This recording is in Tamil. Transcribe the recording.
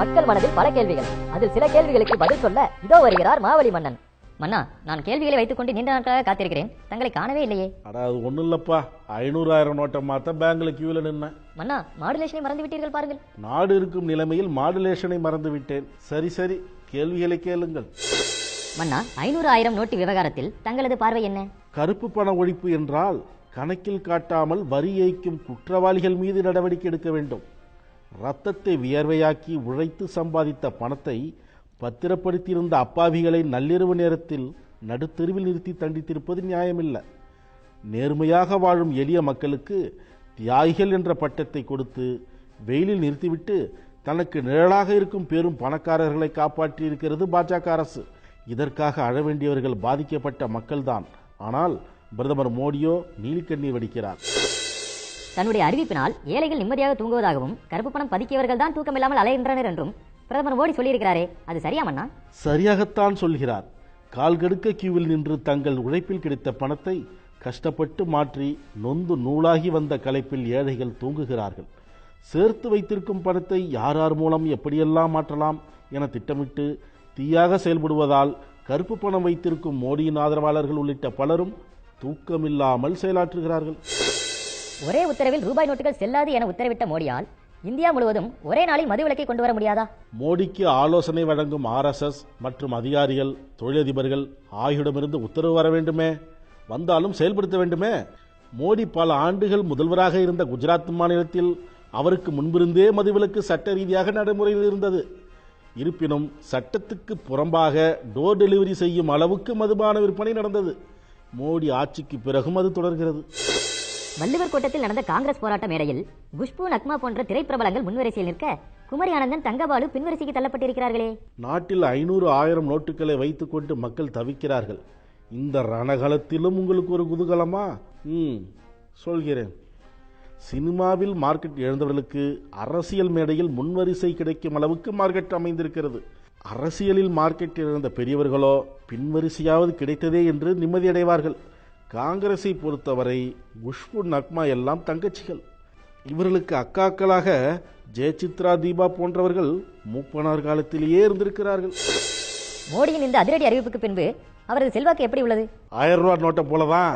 மக்கள் மனதில் பல கேள்விகள். அதில் சில கேள்விகளுக்கு பதில் சொல்ல இதோ வருகிறார் மாவலி மன்னன். மன்னா நான் கேள்விகளை வைத்துக்கொண்டு நீண்ட நாட்களாக காத்திருக்கிறேன். தங்களை காணவே இல்லையே. அட அது ஒன்றும் இல்லைப்பா. ஐநூறாயிரம் நோட்டை மாற்ற பேங்க்ல கியூவில் நின்னேன். மன்னா மாடுலேஷனை மறந்து விட்டீர்கள் பாருங்கள். நாடு இருக்கும் நிலைமையில் மாடுலேஷனை மறந்து விட்டேன் சரி சரி. கேள்விகளை கேளுங்கள். மன்னா ஐநூறு ஆயிரம் நோட்டு விவகாரத்தில் தங்களது பார்வை என்ன? கருப்பு பண ஒழிப்பு என்றால் கணக்கில் காட்டாமல் வரி ஏய்க்கும் குற்றவாளிகள் மீது நடவடிக்கை எடுக்க வேண்டும். ரத்தத்தை வியர்வையாக்கி உழைத்து சம்பாதித்த பணத்தை பத்திரப்படுத்தியிருந்த அப்பாவிகளை நள்ளிரவு நேரத்தில் நடுத்தெருவில் நிறுத்தி தண்டித்திருப்பது நியாயமில்லை. நேர்மையாக வாழும் எளிய மக்களுக்கு தியாகிகள் என்ற பட்டத்தை கொடுத்து வெயிலில் நிறுத்திவிட்டு தனக்கு நிழலாக இருக்கும் பெரும் பணக்காரர்களை காப்பாற்றி இருக்கிறது பாஜக அரசு. இதற்காக அழ வேண்டியவர்கள் பாதிக்கப்பட்ட மக்கள்தான். ஆனால் பிரதமர் மோடியோ நீலிக்கண்ணீர் வடிக்கிறார். தன்னுடைய அறிவிப்பினால் ஏழைகள் நிம்மதியாக தூங்குவதாகவும் கருப்பு பணம் பதுக்கியவர்கள் தான் தூக்கமில்லாமல் அலைகின்றனர் என்றும் பிரதமர் மோடி சொல்லியிருக்கிறாரே. அது சரியாமண்ணா? சரியாகத்தான் சொல்கிறார். கால் கெடுக்க கியூவில் நின்று தங்கள் உழைப்பில் கிடைத்த பணத்தை கஷ்டப்பட்டு மாற்றி நொந்து நூலாகி வந்த களைப்பில் ஏழைகள் தூங்குகிறார்கள். சேர்த்து வைத்திருக்கும் பணத்தை யார் யார் மூலம் எப்படியெல்லாம் மாற்றலாம் என திட்டமிட்டு தீயாக செயல்படுவதால் கருப்பு பணம் வைத்திருக்கும் மோடியின் ஆதரவாளர்கள் உள்ளிட்ட பலரும் தூக்கமில்லாமல் செயலாற்றுகிறார்கள். ஒரே உத்தரவில் ரூபாய் நோட்டுகள் செல்லாது என உத்தரவிட்ட மோடியால் இந்தியா முழுவதும் ஒரே நாளில் மதுவிலக்கை கொண்டு வர முடியாதா? மோடிக்கு ஆலோசனை வழங்கும் ஆர்எஸ்எஸ் மற்றும் அதிகாரிகள் தொழிலதிபர்கள் ஆகியோரிடமிருந்து உத்தரவு வர வேண்டுமே? வந்தாலும் செயல்படுத்த வேண்டுமே? மோடி பல ஆண்டுகள் முதல்வராக இருந்த குஜராத் மாநிலத்தில் அவருக்கு முன்பிருந்தே மதுவிலக்கு சட்ட ரீதியாக நடைமுறையில் இருந்தது. இருப்பினும் சட்டத்துக்கு புறம்பாக டோர் டெலிவரி செய்யும் அளவுக்கு மதுபான விற்பனை நடந்தது. மோடி ஆட்சிக்கு பிறகும் அது தொடர்கிறது. வள்ளுவர் கோட்டத்தில் நடந்த காங்கிரஸ் போராட்ட மேடையில் குஷ்பு நக்மா போன்ற திரைப்பிரபலங்கள் முன்வரிசையில் நிற்க குமரி ஆனந்தன் தங்கபாலு பின்வரிசைக்கு தள்ளப்பட்டிருக்கிறார்களே. நாட்டில் ஐநூறு ஆயிரம் நோட்டுகளை வைத்துக்கொண்டு மக்கள் தவிக்கிறார்கள். இந்த ரணகலத்திலும் உங்களுக்கு ஒரு குதூகலமா? ம் சொல்கிறேன். சினிமாவில் மார்க்கெட் இழந்தவர்களுக்கு அரசியல் மேடையில் முன்வரிசை கிடைக்கும் அளவுக்கு மார்க்கெட் அமைந்திருக்கிறது. அரசியலில் மார்க்கெட் இழந்த பெரியவர்களோ பின்வரிசையாவது கிடைத்ததே என்று நிம்மதியடைவார்கள். காங்கிரஸை பொறுத்தவரை குஷ்பு நக்மா எல்லாம் தங்கச்சிகள். இவர்களுக்கு அக்காக்களாக ஜெயசித்ரா தீபா போன்றவர்கள் மூப்பனார் காலத்திலேயே இருந்திருக்கிறார்கள். மோடியின் இந்த அதிரடி அறிவிப்புக்கு பின்பு அவரது செல்வாக்கு எப்படி உள்ளது? ஆயிரம் ரூபாய் நோட்டை போலதான்.